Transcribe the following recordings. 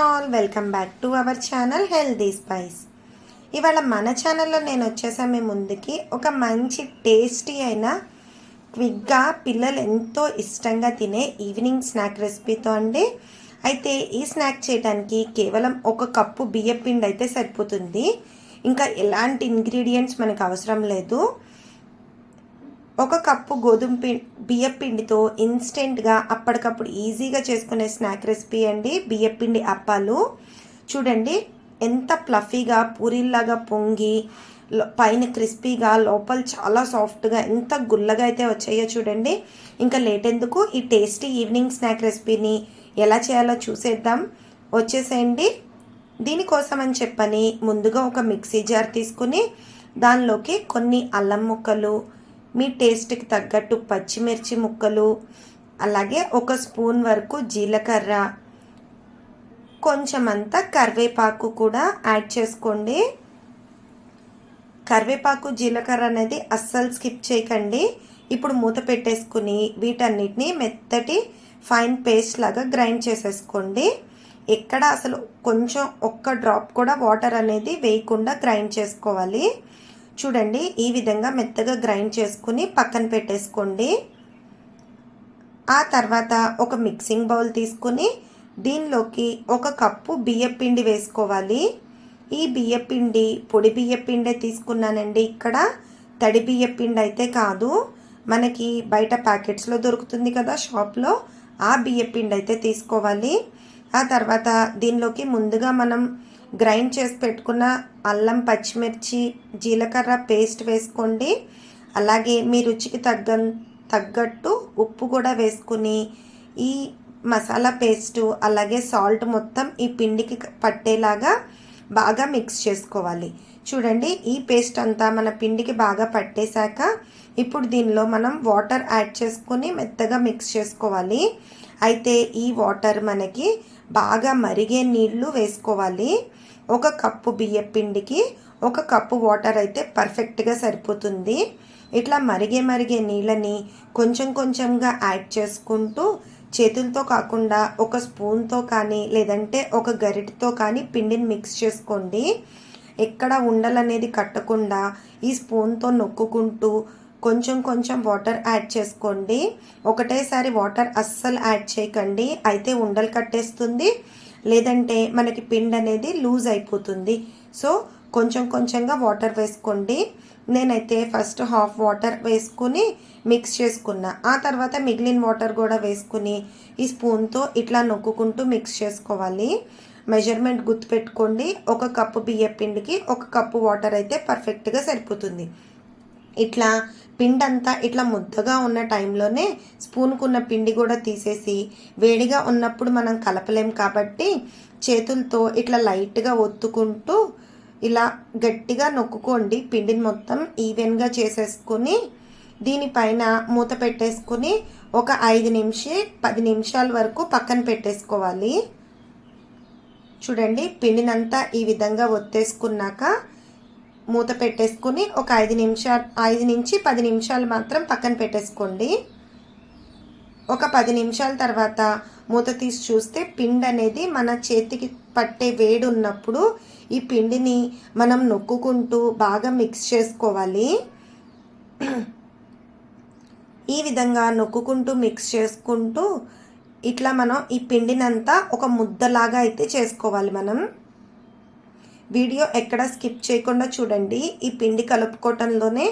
All welcome back to our channel healthy spice. ఇవాళ మన ఛానల్లో నేను వచ్చేసా మీ ముందుకి ఒక మంచి టేస్టీ అయిన క్విక్గా పిల్లలు ఎంతో ఇష్టంగా తినే ఈవినింగ్ స్నాక్ రెసిపీతో అండి. అయితే ఈ స్నాక్ చేయడానికి కేవలం ఒక కప్పు బియ్య పిండి అయితే సరిపోతుంది. ఇంకా ఎలాంటి ఇంగ్రీడియంట్స్ మనకు అవసరం లేదు. ఒక కప్పు గోధుమ పిండి బియ్యం పిండితో ఇన్స్టెంట్గా అప్పటికప్పుడు ఈజీగా చేసుకునే స్నాక్ రెసిపీ అండి. బియ్యం పిండి అప్పాలు. చూడండి ఎంత ప్లఫీగా పూరీల్లాగా పొంగి పైన క్రిస్పీగా లోపల చాలా సాఫ్ట్గా ఎంత గుల్లగా అయితే వచ్చాయో చూడండి. ఇంకా లేట్ ఎందుకు? ఈ టేస్టీ ఈవినింగ్ స్నాక్ రెసిపీని ఎలా చేయాలో చూసేద్దాం. వచ్చేసేయండి. దీనికోసం అని చెప్పని ముందుగా ఒక మిక్సీ జార్ తీసుకుని దానిలోకి కొన్ని అల్లం ముక్కలు మీ టేస్ట్కి తగ్గట్టు పచ్చిమిర్చి ముక్కలు అలాగే ఒక స్పూన్ వరకు జీలకర్ర కొంచెం అంతా కరివేపాకు కూడా యాడ్ చేసుకోండి. కరివేపాకు జీలకర్ర అనేది అస్సలు స్కిప్ చేయకండి. ఇప్పుడు మూత పెట్టేసుకుని వీటన్నిటిని మెత్తటి ఫైన్ పేస్ట్ లాగా గ్రైండ్ చేసేసుకోండి. ఎక్కడ అసలు కొంచెం ఒక్క డ్రాప్ కూడా వాటర్ అనేది వేయకుండా గ్రైండ్ చేసుకోవాలి. చూడండి ఈ విధంగా మెత్తగా గ్రైండ్ చేసుకుని పక్కన పెట్టేసుకోండి. ఆ తర్వాత ఒక మిక్సింగ్ బౌల్ తీసుకుని దీనిలోకి ఒక కప్పు బియ్యం పిండి వేసుకోవాలి. ఈ బియ్యం పిండి పొడి బియ్యం పిండే తీసుకున్నానండి ఇక్కడ. తడి బియ్యం పిండి అయితే కాదు. మనకి బయట ప్యాకెట్స్లో దొరుకుతుంది కదా షాప్లో. ఆ బియ్యం పిండి అయితే తీసుకోవాలి. ఆ తర్వాత దీనిలోకి ముందుగా మనం గ్రైండ్ చేసి పెట్టుకున్న అల్లం పచ్చిమిర్చి జీలకర్ర పేస్ట్ వేసుకోండి. అలాగే మీ రుచికి తగ్గ తగ్గట్టు ఉప్పు కూడా వేసుకుని ఈ మసాలా పేస్ట్ అలాగే సాల్ట్ మొత్తం ఈ పిండికి పట్టేలాగా బాగా మిక్స్ చేసుకోవాలి. చూడండి ఈ పేస్ట్ అంతా మన పిండికి బాగా పట్టేశాక ఇప్పుడు దీనిలో మనం వాటర్ యాడ్ చేసుకుని మెత్తగా మిక్స్ చేసుకోవాలి. అయితే ఈ వాటర్ మనకి బాగా మరిగే నీళ్ళు వేసుకోవాలి. ఒక కప్పు బియ్య పిండికి ఒక కప్పు వాటర్ అయితే పర్ఫెక్ట్గా సరిపోతుంది. ఇట్లా మరిగే మరిగే నీళ్ళని కొంచెం కొంచెంగా యాడ్ చేసుకుంటూ చేతులతో కాకుండా ఒక స్పూన్తో కానీ లేదంటే ఒక గరిటతో కానీ పిండిని మిక్స్ చేసుకోండి. ఎక్కడ ఉండలనేది కట్టకుండా ఈ స్పూన్తో నొక్కుకుంటూ కొంచెం కొంచెం వాటర్ యాడ్ చేసుకోండి. ఒకటేసారి వాటర్ అస్సలు యాడ్ చేయకండి. అయితే ఉండలు కట్టేస్తుంది. లేదంటే మనకి పిండి అనేది లూజ్ అయిపోతుంది. సో కొంచెం కొంచెంగా వాటర్ వేసుకోండి. నేనైతే ఫస్ట్ హాఫ్ వాటర్ వేసుకుని మిక్స్ చేసుకున్నా. ఆ తర్వాత మిగిలిన వాటర్ కూడా వేసుకుని ఈ స్పూన్తో ఇట్లా నొక్కుకుంటూ మిక్స్ చేసుకోవాలి. మెజర్మెంట్ గుర్తుపెట్టుకోండి. ఒక కప్పు బియ్య పిండికి ఒక కప్పు వాటర్ అయితే పర్ఫెక్ట్గా సరిపోతుంది. ఇట్లా పిండి అంతా ఇట్లా ముద్దగా ఉన్న టైంలోనే స్పూన్కున్న పిండి కూడా తీసేసి వేడిగా ఉన్నప్పుడు మనం కలపలేం కాబట్టి చేతులతో ఇట్లా లైట్గా ఒత్తుకుంటూ ఇలా గట్టిగా నొక్కుకోండి. పిండిని మొత్తం ఈవెన్గా చేసేసుకుని దీనిపైన మూత పెట్టేసుకుని ఒక ఐదు నిమిషం పది నిమిషాల వరకు పక్కన పెట్టేసుకోవాలి. చూడండి పిండినంతా ఈ విధంగా ఒత్తేసుకున్నాక మూత పెట్టేసుకుని ఒక ఐదు నిమిషాలు ఐదు నుంచి పది నిమిషాలు మాత్రం పక్కన పెట్టేసుకోండి. ఒక పది నిమిషాల తర్వాత మూత తీసి చూస్తే పిండి అనేది మన చేతికి పట్టే వేడి ఉన్నప్పుడు ఈ పిండిని మనం నొక్కుకుంటూ బాగా మిక్స్ చేసుకోవాలి. ఈ విధంగా నొక్కుకుంటూ మిక్స్ చేసుకుంటూ ఇట్లా మనం ఈ పిండినంతా ఒక ముద్దలాగా అయితే చేసుకోవాలి మనం. వీడియో ఎక్కడ స్కిప్ చేయకుండా చూడండి. ఈ పిండి కలుపుకోవటంలోనే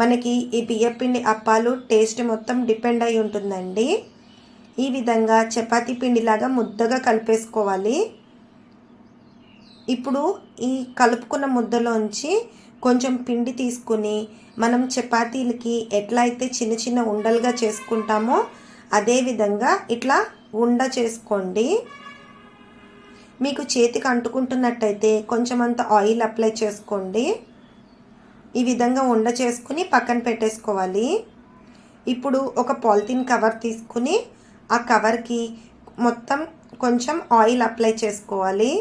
మనకి ఈ బియ్యపిండి అప్పాలు టేస్ట్ మొత్తం డిపెండ్ అయి ఉంటుందండి. ఈ విధంగా చపాతీ పిండిలాగా ముద్దగా కలిపేసుకోవాలి. ఇప్పుడు ఈ కలుపుకున్న ముద్దలోంచి కొంచెం పిండి తీసుకుని మనం చపాతీలకి ఎట్లా అయితే చిన్న చిన్న ఉండలుగా చేసుకుంటామో అదే విధంగా ఇట్లా ఉండ చేసుకోండి. మీకు చేతికి అంటుకుంటున్నట్టయితే కొంచెం అంత ఆయిల్ అప్లై చేసుకోండి. ఈ విధంగా ఉండ చేసుకుని పక్కన పెట్టేసుకోవాలి. ఇప్పుడు ఒక పాలిథిన్ కవర్ తీసుకుని ఆ కవర్కి మొత్తం కొంచెం ఆయిల్ అప్లై చేసుకోవాలి.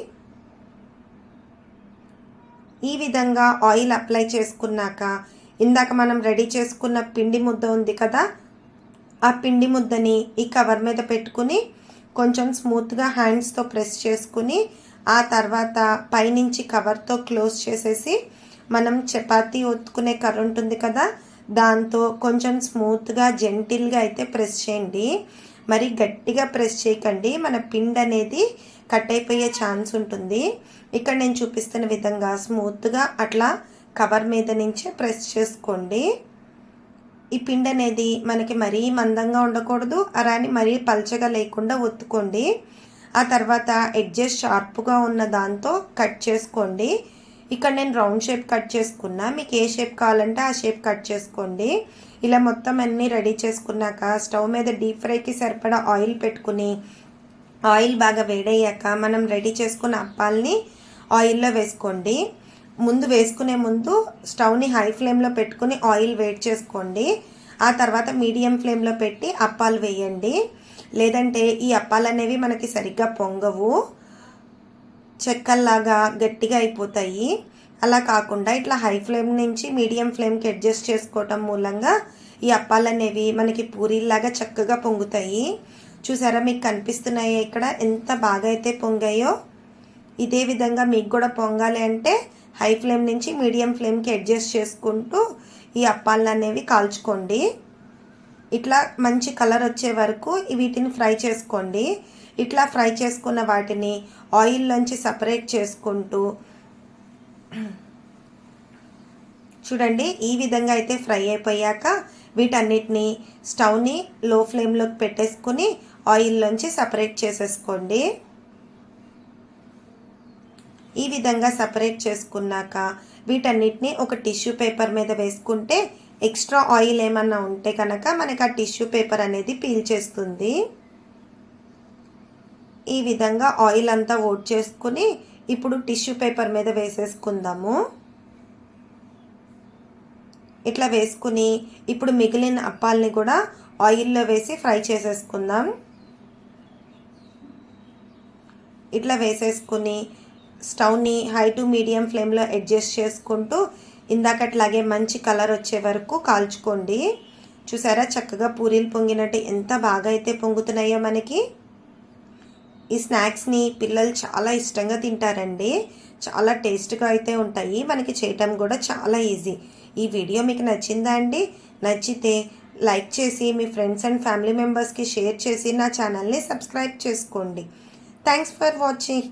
ఈ విధంగా ఆయిల్ అప్లై చేసుకున్నాక ఇందాక మనం రెడీ చేసుకున్న పిండి ముద్ద ఉంది కదా ఆ పిండి ముద్దని ఈ కవర్ మీద పెట్టుకుని కొంచెం స్మూత్గా హ్యాండ్స్తో ప్రెస్ చేసుకుని ఆ తర్వాత పైనుంచి కవర్తో క్లోజ్ చేసేసి మనం చపాతీ ఒత్తుకునే కర్ర ఉంటుంది కదా దాంతో కొంచెం స్మూత్గా జెంటిల్గా అయితే ప్రెస్ చేయండి. మరి గట్టిగా ప్రెస్ చేయకండి. మన పిండి అనేది కట్ అయిపోయే ఛాన్స్ ఉంటుంది. ఇక్కడ నేను చూపిస్తున్న విధంగా స్మూత్గా అట్లా కవర్ మీద నుంచే ప్రెస్ చేసుకోండి. ఈ పిండి అనేది మనకి మరీ మందంగా ఉండకూడదు. అలాని మరీ పల్చగా లేకుండా ఒత్తుకోండి. ఆ తర్వాత ఎడ్జెస్ షార్ప్గా ఉన్న దాంతో కట్ చేసుకోండి. ఇక్కడ నేను రౌండ్ షేప్ కట్ చేసుకున్నా. మీకు ఏ షేప్ కావాలంటే ఆ షేప్ కట్ చేసుకోండి. ఇలా మొత్తం అన్నీ రెడీ చేసుకున్నాక స్టవ్ మీద డీప్ ఫ్రైకి సరిపడా ఆయిల్ పెట్టుకుని ఆయిల్ బాగా వేడయ్యాక మనం రెడీ చేసుకున్న అప్పాలని ఆయిల్లో వేసుకోండి. ముందు వేసుకునే ముందు స్టవ్ని హై ఫ్లేమ్లో పెట్టుకుని ఆయిల్ వేట్ చేసుకోండి. ఆ తర్వాత మీడియం ఫ్లేమ్లో పెట్టి అప్పాలు వేయండి. లేదంటే ఈ అప్పాలు అనేవి మనకి సరిగ్గా పొంగవు. చెక్కల్లాగా గట్టిగా అయిపోతాయి. అలా కాకుండా ఇట్లా హై ఫ్లేమ్ నుంచి మీడియం ఫ్లేమ్కి అడ్జస్ట్ చేసుకోవటం మూలంగా ఈ అప్పాలు అనేవి మనకి పూరీలాగా చక్కగా పొంగుతాయి. చూసారా మీకు కనిపిస్తున్నాయి ఇక్కడ? ఎంత బాగా అయితే పొంగాయో. ఇదే విధంగా మీకు కూడా పొంగాలి అంటే హై ఫ్లేమ్ నుంచి మీడియం ఫ్లేమ్కి అడ్జస్ట్ చేసుకుంటూ ఈ అప్పాలు అనేవి కాల్చుకోండి. ఇట్లా మంచి కలర్ వచ్చే వరకు వీటిని ఫ్రై చేసుకోండి. ఇట్లా ఫ్రై చేసుకున్న వాటిని ఆయిల్లోంచి సపరేట్ చేసుకుంటూ చూడండి ఈ విధంగా అయితే ఫ్రై అయిపోయాక వీటన్నిటిని స్టవ్ని లో ఫ్లేమ్లోకి పెట్టేసుకుని ఆయిల్లోంచి సపరేట్ చేసేసుకోండి. ఈ విధంగా సపరేట్ చేసుకున్నాక వీటన్నిటిని ఒక టిష్యూ పేపర్ మీద వేసుకుంటే ఎక్స్ట్రా ఆయిల్ ఏమన్నా ఉంటే కనుక మనకు ఆ టిష్యూ పేపర్ అనేది పీల్ చేస్తుంది. ఈ విధంగా ఆయిల్ అంతా ఓట్ చేసుకుని ఇప్పుడు టిష్యూ పేపర్ మీద వేసేసుకుందాము. ఇట్లా వేసుకుని ఇప్పుడు మిగిలిన అప్పాలని కూడా ఆయిల్లో వేసి ఫ్రై చేసేసుకుందాం. ఇట్లా వేసేసుకుని స్టవ్ని హై టు మీడియం ఫ్లేమ్లో అడ్జస్ట్ చేసుకుంటూ ఇందాకట్లాగే మంచి కలర్ వచ్చే వరకు కాల్చుకోండి. చూసారా? చక్కగా పూరీలు పొంగినట్టు ఎంత బాగా అయితే పొంగుతున్నాయో మనకి. ఈ స్నాక్స్ని పిల్లలు చాలా ఇష్టంగా తింటారండి. చాలా టేస్ట్గా అయితే ఉంటాయి. మనకి చేయటం కూడా చాలా ఈజీ. ఈ వీడియో మీకు నచ్చిందా అండి? నచ్చితే లైక్ చేసి మీ ఫ్రెండ్స్ అండ్ ఫ్యామిలీ మెంబర్స్కి షేర్ చేసి నా ఛానల్ని సబ్స్క్రైబ్ చేసుకోండి. Thanks for watching.